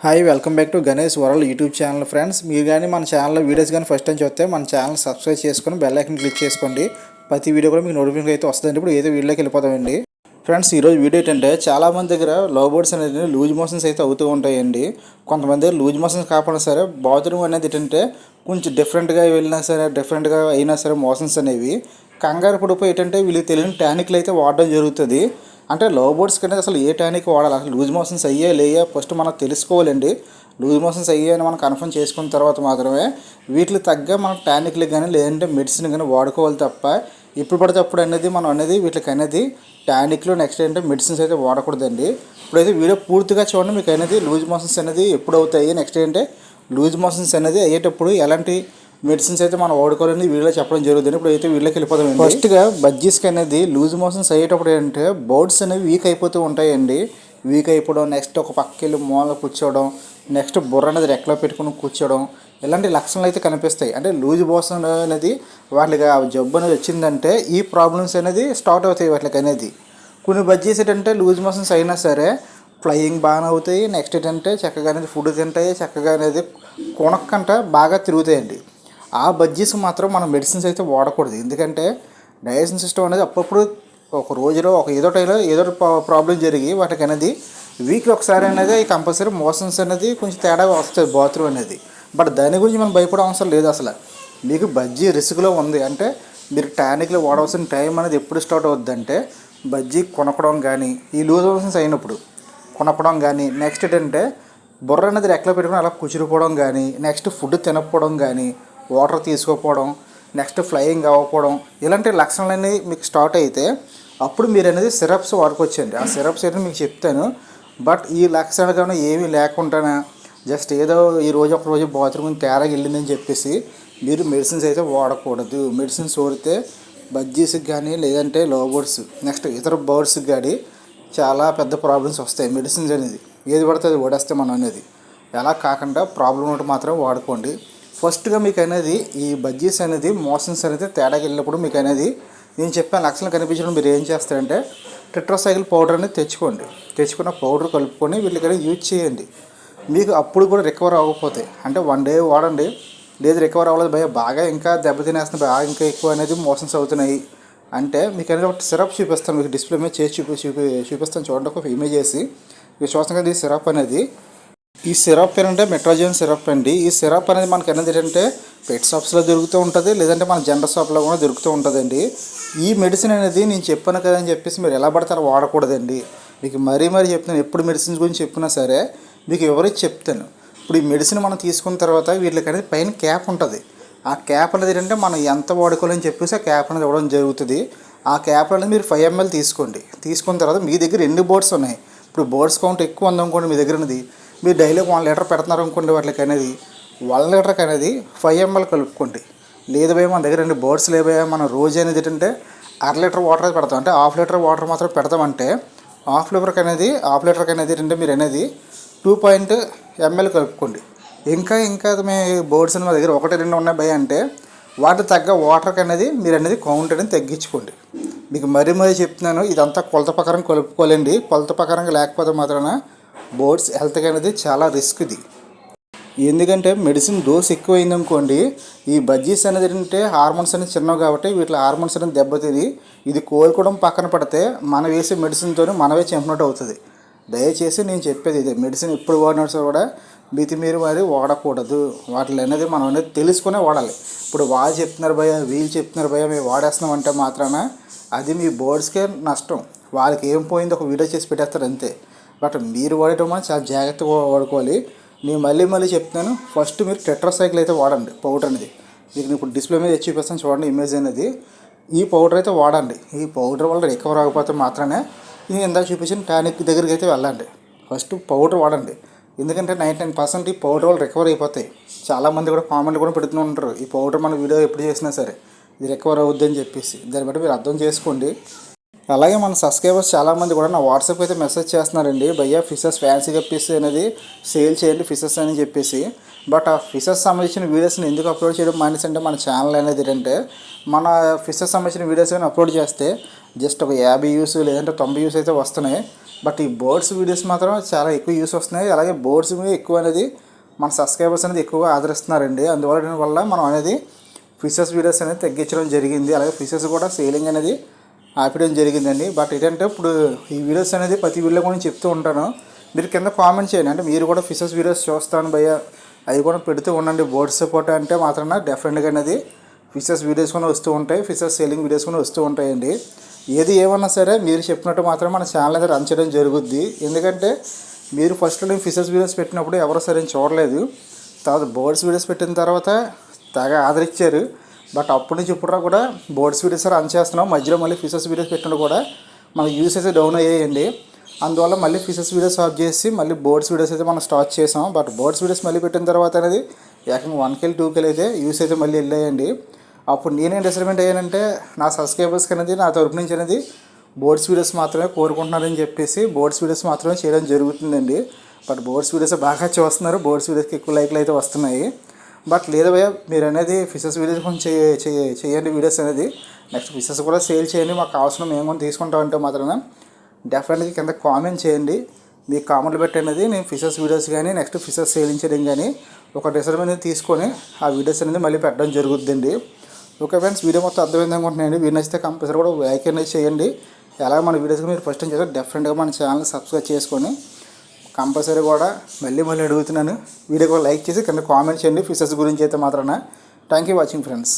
Hi welcome back to Ganesh world YouTube channel friends మీరు కానీ మన ఛానల్లో వీడియోస్ కానీ ఫస్ట్ టైం చూస్తే మన ఛానల్ సబ్స్క్రైబ్ చేసుకొని బెల్ ఐకన్ క్లిక్ చేసుకోండి. ప్రతి వీడియో కూడా మీకు నోటిఫికేషన్ అయితే వస్తుందండి. ఇప్పుడు ఏదో వీడియోకి వెళ్ళిపోతామండి. ఫ్రెండ్స్ ఈరోజు వీడియో ఏంటంటే చాలా మంది దగ్గర లవ్ బర్డ్స్ అనేది లూజ్ మోషన్స్ అయితే అవుతూ ఉంటాయండి. కొంతమంది లూజ్ మోషన్స్ కాకుండా సరే బాత్రూమ్ అనేది ఏంటంటే కొంచెం డిఫరెంట్గా వెళ్ళినా సరే డిఫరెంట్గా అయినా సరే మోషన్స్ అనేవి కంగారు పడిపోయి ఏంటంటే వీళ్ళకి తెలియని టానిక్లు అయితే వాడడం జరుగుతుంది. అంటే లవ్ బోర్డ్స్ కంటే అసలు ఏ టానిక్ వాడాలి? అసలు లూజ్ మోషన్స్ అయ్యే లేయా? ఫస్ట్ మనం తెలుసుకోవాలండి. లూజ్ మోషన్స్ అయ్యాయి అని మనం కన్ఫర్మ్ చేసుకున్న తర్వాత మాత్రమే వీటికి తగ్గ మనం టానిక్లు కానీ లేదంటే మెడిసిన్ కానీ వాడుకోవాలి తప్ప ఇప్పుడు పడితే అప్పుడు అనేది మనం అనేది వీటికి అనేది టానిక్లు నెక్స్ట్ ఏంటంటే మెడిసిన్స్ అయితే వాడకూడదండి. ఇప్పుడైతే వీడియో పూర్తిగా చూడండి మీకు అనేది లూజ్ మోషన్స్ అనేది ఎప్పుడు అవుతాయి? నెక్స్ట్ ఏంటంటే లూజ్ మోషన్స్ అనేది అయ్యేటప్పుడు ఎలాంటి మెడిసిన్స్ అయితే మనం వాడుకోవాలని వీడియోలో చెప్పడం జరుగుతుంది. ఇప్పుడు అయితే వీళ్ళకి వెళ్ళిపోతాం ఫస్ట్గా బజ్జీస్కి అనేది లూజ్ మోషన్స్ అయ్యేటప్పుడు ఏంటంటే బౌడ్స్ అనేవి వీక్ అయిపోతూ ఉంటాయండి. వీక్ అయిపోవడం నెక్స్ట్ ఒక పక్కకి వెళ్ళి మూల కూర్చోవడం నెక్స్ట్ బుర్ర అనేది రెక్కలో పెట్టుకుని కూర్చోవడం ఇలాంటి లక్షణాలు అయితే కనిపిస్తాయి. అంటే లూజ్ మోషన్ అనేది వాళ్ళకి ఆ జబ్బు అనేది వచ్చిందంటే ఈ ప్రాబ్లమ్స్ అనేది స్టార్ట్ అవుతాయి వాటికి అనేది. కొన్ని బజ్జీస్ ఏంటంటే లూజ్ మోషన్స్ అయినా సరే ఫ్లయింగ్ బాగానే అవుతాయి. నెక్స్ట్ ఏంటంటే చక్కగా అనేది ఫుడ్ తింటాయి. చక్కగా అనేది కొనక్కంట బాగా తిరుగుతాయండి. ఆ బజ్జీస్ మాత్రం మనం మెడిసిన్స్ అయితే వాడకూడదు. ఎందుకంటే డైజెషన్ సిస్టమ్ అనేది అప్పుడప్పుడు ఒక రోజులో ఒక ఏదో టైంలో ఏదో ప్రాబ్లం జరిగి వాటికి అనేది వీక్లీ ఒకసారి అనేది కంపల్సరీ మోషన్స్ అనేది కొంచెం తేడా వస్తుంది బాత్రూమ్ అనేది. బట్ దాని గురించి మనం భయపడే అవసరం లేదు అసలు. మీకు బజ్జీ రిస్క్లో ఉంది. అంటే మీరు టానిక్లో వాడవలసిన టైం అనేది ఎప్పుడు స్టార్ట్ అవుద్దంటే బజ్జీ కొనకడం కానీ ఈ లూజ్ మోషన్స్ అయినప్పుడు కొనకడం కానీ నెక్స్ట్ ఏంటంటే బుర్ర అనేది రెక్కలో పెట్టుకుని అలా కుచిరిపోవడం కానీ నెక్స్ట్ ఫుడ్ తినకపోవడం కానీ వాటర్ తీసుకోకపోవడం నెక్స్ట్ ఫ్లయింగ్ అవ్వకపోవడం ఇలాంటి లక్షణాలన్నీ మీకు స్టార్ట్ అయితే అప్పుడు మీరు అనేది సిరప్స్ వాడుకోవచ్చండి. ఆ సిరప్స్ అయితే మీకు చెప్తాను. బట్ ఈ లక్షణాలు కానీ ఏమీ లేకుండా జస్ట్ ఏదో ఈ రోజు ఒక రోజు బాత్రూమ్ తేడాగా వెళ్ళిందని చెప్పేసి మీరు మెడిసిన్స్ అయితే వాడకూడదు. మెడిసిన్స్ వాడితే బజ్జీస్కి కానీ లేదంటే లో బర్డ్స్ నెక్స్ట్ ఇతర బర్డ్స్కి కానీ చాలా పెద్ద ప్రాబ్లమ్స్ వస్తాయి మెడిసిన్స్ అనేది. ఏది పడితే అది ఓడేస్తే మనం అనేది. ఎలా కాకుండా ప్రాబ్లం ఉంటే మాత్రం వాడుకోండి. ఫస్ట్గా మీకు అనేది ఈ బజ్జీస్ అనేది మోషన్స్ అనేది తేడాకి వెళ్ళినప్పుడు మీకు అనేది నేను చెప్పాను లక్షణం కనిపించడం మీరు ఏం చేస్తారంటే టెట్రోసైకిల్ పౌడర్ అనేది తెచ్చుకోండి. తెచ్చుకున్న పౌడర్ కలుపుకొని వీళ్ళకైనా యూజ్ చేయండి. మీకు అప్పుడు కూడా రికవర్ అవ్వకపోతాయి అంటే వన్ డే వాడండి లేదు రికవర్ అవ్వలేదు భయ బాగా ఇంకా దెబ్బతినేస్తుంది బాగా ఇంకా ఎక్కువ అనేది మోషన్స్ అవుతున్నాయి అంటే మీకు అనేది ఒక సిరప్ చూపిస్తాను మీకు డిస్ప్లే మీద చేసి చూపి చూపి చూపిస్తాను చూడండి ఒక ఇమేజ్ చేసి మీరు చూస్తాం కదా ఈ సిరప్ అనేది ఈ సిరప్ ఏంటంటే మెట్రోజన్ సిరప్ అండి. ఈ సిరప్ అనేది మనకి అనేది ఏంటంటే పెట్ షాప్స్లో దొరుకుతూ ఉంటుంది లేదంటే మన జనరల్ షాప్లో కూడా దొరుకుతూ ఉంటుందండి. ఈ మెడిసిన్ అనేది నేను చెప్పాను కదా అని చెప్పేసి మీరు ఎలా పడతారో వాడకూడదండి. మీకు మరీ మరీ చెప్తాను ఎప్పుడు మెడిసిన్స్ గురించి చెప్పినా సరే మీకు ఎవరికి చెప్తాను. ఇప్పుడు ఈ మెడిసిన్ మనం తీసుకున్న తర్వాత వీటికి అనేది పైన క్యాప్ ఉంటుంది. ఆ క్యాప్ అనేది ఏంటంటే మనం ఎంత వాడుకోవాలని చెప్పేసి ఆ క్యాప్ అనేది ఇవ్వడం జరుగుతుంది. ఆ క్యాప్ అనేది మీరు ఫైవ్ ఎంఎల్ తీసుకోండి. తీసుకున్న తర్వాత మీ దగ్గర ఎన్ని బోర్డ్స్ ఉన్నాయి. ఇప్పుడు బోర్డ్స్ కౌంట్ ఎక్కువ ఉందనుకోండి మీ దగ్గర ఉన్నది మీరు డైలీ వన్ లీటర్ పెడుతున్నారు అనుకోండి వాటికి అనేది వన్ లీటర్కి అనేది ఫైవ్ ఎంఎల్ కలుపుకోండి. లేదు భయ మన దగ్గర రెండు బోర్డ్స్ లేవా మనం రోజు అనేది ఏంటంటే అర లీటర్ వాటర్ పెడతాం. అంటే హాఫ్ లీటర్ వాటర్ మాత్రం పెడతామంటే హాఫ్ లీటర్కి అనేది హాఫ్ లీటర్కి అనేది ఏంటంటే మీరు అనేది టూ పాయింట్ ఎంఎల్ కలుపుకోండి. ఇంకా ఇంకా మీ బోర్డ్స్ మా దగ్గర ఒకటి రెండు ఉన్నాయి భయ అంటే వాటి తగ్గ వాటర్కి అనేది మీరు అనేది కౌంట్ అనేది తగ్గించుకోండి. మీకు మరీ మరీ చెప్తున్నాను ఇదంతా కొలత ప్రకారం కలుపుకోవాలండి. కొలత ప్రకారంగా లేకపోతే మాత్రాన బోర్డ్స్ హెల్త్కి అనేది చాలా రిస్క్ ఇది. ఎందుకంటే మెడిసిన్ డోస్ ఎక్కువైంది అనుకోండి ఈ బజ్జీస్ అనేది ఏంటంటే హార్మోన్స్ అనేది చిన్నవి కాబట్టి వీటిలో హార్మోన్స్ అనేది దెబ్బతిని ఇది కోలుకోవడం పక్కన పడితే మనం వేసే మెడిసిన్తో మనమే చంపినట్టు అవుతుంది. దయచేసి నేను చెప్పేది ఇదే మెడిసిన్ ఎప్పుడు వాడినా కూడా మితిమీరి మరి వాడకూడదు. వాటిలో అనేది మనం అనేది తెలుసుకునే వాడాలి. ఇప్పుడు వాళ్ళు చెప్తున్నారు భయ వీళ్ళు చెప్తున్నారు భయ మేము వాడేస్తున్నాం అంటే మాత్రాన అది మీ బోర్డ్స్కే నష్టం. వాళ్ళకి ఏం పోయిందో ఒక వీడియో చేసి పెట్టేస్తారు అంతే. బట్ మీరు వాడటం మాత్రం చాలా జాగ్రత్తగా వాడుకోవాలి. నేను మళ్ళీ మళ్ళీ చెప్తున్నాను ఫస్ట్ మీరు టెట్రాసైకిల్ అయితే వాడండి పౌడర్ అనేది. మీకు ఇప్పుడు డిస్ప్లే మీద తెచ్చి చూపిస్తాను చూడండి ఇమేజ్ అనేది. ఈ పౌడర్ అయితే వాడండి. ఈ పౌడర్ వల్ల రికవర్ అవ్వకపోతే మాత్రమే నేను ఇందాక చూపించిన టానిక్ దగ్గరికి అయితే వెళ్ళండి. ఫస్ట్ పౌడర్ వాడండి. ఎందుకంటే నైంటీ నైన్ పర్సెంట్ ఈ పౌడర్ వల్ల రికవర్ అయిపోతాయి. చాలామంది కూడా కామెంట్ కూడా పెడుతూ ఉంటారు ఈ పౌడర్ మన వీడియో ఎప్పుడు చేసినా సరే ఇది రికవర్ అవుద్ది అని చెప్పేసి. దాన్ని బట్టి మీరు అర్థం చేసుకోండి. అలాగే మన సబ్స్క్రైబర్స్ చాలామంది కూడా నా వాట్సాప్ అయితే మెసేజ్ చేస్తున్నారండి భయ్యా ఫిషెస్ ఫ్యాన్సీ కప్పేసి అనేది సేల్ చేయండి ఫిషెస్ అని చెప్పేసి. బట్ ఆ ఫిషెస్ సంబంధించిన వీడియోస్ని ఎందుకు అప్లోడ్ చేయడం మానేసి అంటే మన ఛానల్ అనేది ఏంటంటే మన ఫిషెస్ సంబంధించిన వీడియోస్ కానీ అప్లోడ్ చేస్తే జస్ట్ ఒక యాభై వ్యూస్ లేదంటే తొంభై వ్యూస్ అయితే వస్తున్నాయి. బట్ ఈ బోర్డ్స్ వీడియోస్ మాత్రం చాలా ఎక్కువ యూస్ వస్తున్నాయి. అలాగే బోర్డ్స్ మీద ఎక్కువ అనేది మన సబ్స్క్రైబర్స్ అనేది ఎక్కువగా ఆదరిస్తున్నారండి. అందువల్ల వల్ల మనం అనేది ఫిషెస్ వీడియోస్ అనేది తగ్గించడం జరిగింది. అలాగే ఫిషెస్ కూడా సేలింగ్ అనేది ఆపడం జరిగిందండి. బట్ ఏంటంటే ఇప్పుడు ఈ వీడియోస్ అనేది ప్రతి వీడియో కూడా చెప్తూ ఉంటాను. మీరు కింద కామెంట్ చేయండి. అంటే మీరు కూడా ఫిషెస్ వీడియోస్ చూస్తాను భయ్య. అవి కూడా పెడుతూ ఉండండి. బోర్డ్ సపోర్ట్ అంటే మాత్రం డెఫినెట్గా అనేది ఫిషెస్ వీడియోస్ కూడా వస్తూ ఉంటాయి. ఫిషెస్ సేలింగ్ వీడియోస్ కూడా వస్తూ ఉంటాయండి. ఏది ఏమన్నా సరే మీరు చెప్పినట్టు మాత్రం మన ఛానల్ అయితే రన్ చేయడం జరుగుద్ది. ఎందుకంటే మీరు ఫస్ట్ నేను ఫిషెస్ వీడియోస్ పెట్టినప్పుడు ఎవరో సరే చూడలేదు. తర్వాత బోర్డ్స్ వీడియోస్ పెట్టిన తర్వాత తెగ ఆదరించారు. బట్ అప్పటి నుంచి ఇప్పుడు కూడా బోర్డ్స్ వీడియోస్ రన్ చేస్తున్నాం. మధ్యలో మళ్ళీ ఫిషెస్ వీడియోస్ పెట్టినప్పుడు కూడా మన యూస్ అయితే డౌన్ అయ్యాయండి. అందువల్ల మళ్ళీ ఫిషెస్ వీడియోస్ ఆఫ్ చేసి మళ్ళీ బోర్డ్స్ వీడియోస్ అయితే మనం స్టార్ట్ చేసాం. బట్ బోర్డ్స్ వీడియోస్ మళ్ళీ పెట్టిన తర్వాత అనేది ఏకంగా వన్ కెల్ టూ కెల్ అయితే యూస్ అయితే మళ్ళీ వెళ్ళాయండి. అప్పుడు నేనేం డిసర్మెంట్ అయ్యానంటే నా సబ్స్క్రైబర్స్కి అనేది నా తరపు నుంచి అనేది బోర్డ్స్ వీడియోస్ మాత్రమే కోరుకుంటున్నారని చెప్పేసి బోర్డ్స్ వీడియోస్ మాత్రమే చేయడం జరుగుతుందండి. బట్ బోర్డ్స్ వీడియోస్ బాగా చూస్తున్నారు. బోర్డ్స్ వీడియోస్కి ఎక్కువ లైక్లు అయితే వస్తున్నాయి. బట్ లేదు భయ్య మీరు అనేది ఫిషెస్ వీడియోస్ కొంచెం చేయ- చేయండి వీడియోస్ అనేది. నెక్స్ట్ ఫిషెస్ కూడా సేల్ చేయండి మాకు కావాల్సిన మేము కూడా తీసుకుంటామంటే మాత్రమే. డెఫినెట్గా కింద కామెంట్ చేయండి. మీ కామెంట్లు పెట్టినది నేను ఫిషెస్ వీడియోస్ కానీ నెక్స్ట్ ఫిషెస్ సేలించడం కానీ ఒక డిసైడ్ అనేది తీసుకొని ఆ వీడియోస్ అనేది మళ్ళీ పెట్టడం జరుగుతుందండి ఓకే ఫ్రెండ్స్ వీడియో మొత్తం అర్థమైంది అనుకుంటున్నాను వీడియో నచ్చితే కంపల్సరీ కూడా లైక్ అనేది చేయండి. ఎలా మన వీడియోస్ మీరు ఫస్ట్ టైం చేస్తే డెఫినెట్గా మన ఛానల్ సబ్స్క్రైబ్ చేసుకొని కంపల్సరీ కూడా మళ్ళీ మళ్ళీ అడుగుతున్నాను. వీడియో కూడా లైక్ చేసి కింద కామెంట్ చేయండి. ఫిషెస్ గురించి అయితే మాత్రాన. Thank you watching friends